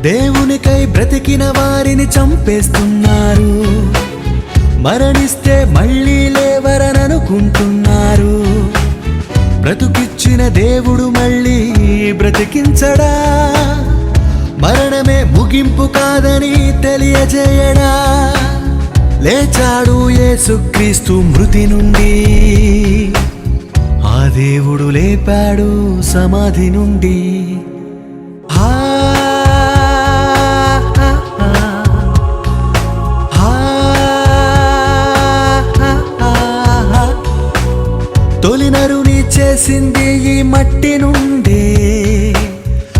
దేవునికై బ్రతికిన వారిని చంపేస్తున్నారు. మరణిస్తే మళ్ళీ లేవరననుకుంటున్నారు బ్రతుకిచ్చిన దేవుడు మళ్ళీ బ్రతికించడా? మరణమే ముగింపు కాదని తెలియజేయడా? లేచాడు యేసుక్రీస్తు మృతి నుండి. ఆ దేవుడు లేపాడు సమాధి నుండి. ఆ, తొలినరుని చేసింది ఈ మట్టి నుండే.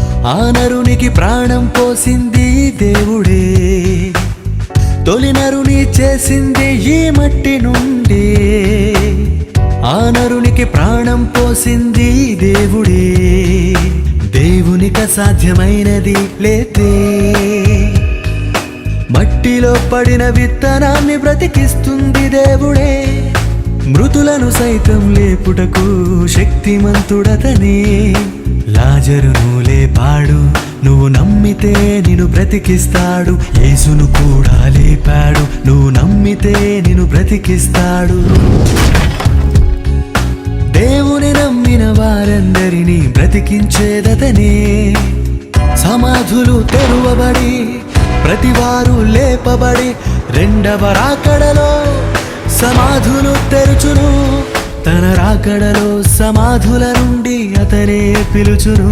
ఆ నరునికి ప్రాణం పోసింది దేవుడే. తొలినరుని చేసింది ఈ మట్టి నుండే. ఆ నరునికి ప్రాణం పోసింది దేవుడే. దేవునికి అసాధ్యమైనది లేతే. మట్టిలో పడిన విత్తనాన్ని బ్రతికిస్తుంది దేవుడే. మృతులను సైతం లేపుటకు శక్తిమంతుడతనే. లాజరును లేపాడు నువ్వు నమ్మితే నిన్ను బ్రతికిస్తాడు. యేసును కూడా లేపాడు నువ్వు నమ్మితే నిన్ను బ్రతికిస్తాడు. దేవుని నమ్మిన వారందరినీ బ్రతికించేదతనే. సమాధులు తెరువబడి ప్రతివారు లేపబడి రెండవ రాక సమాధులు తెరుచును. తన రాకడలో సమాధుల నుండి అతనే పిలుచును.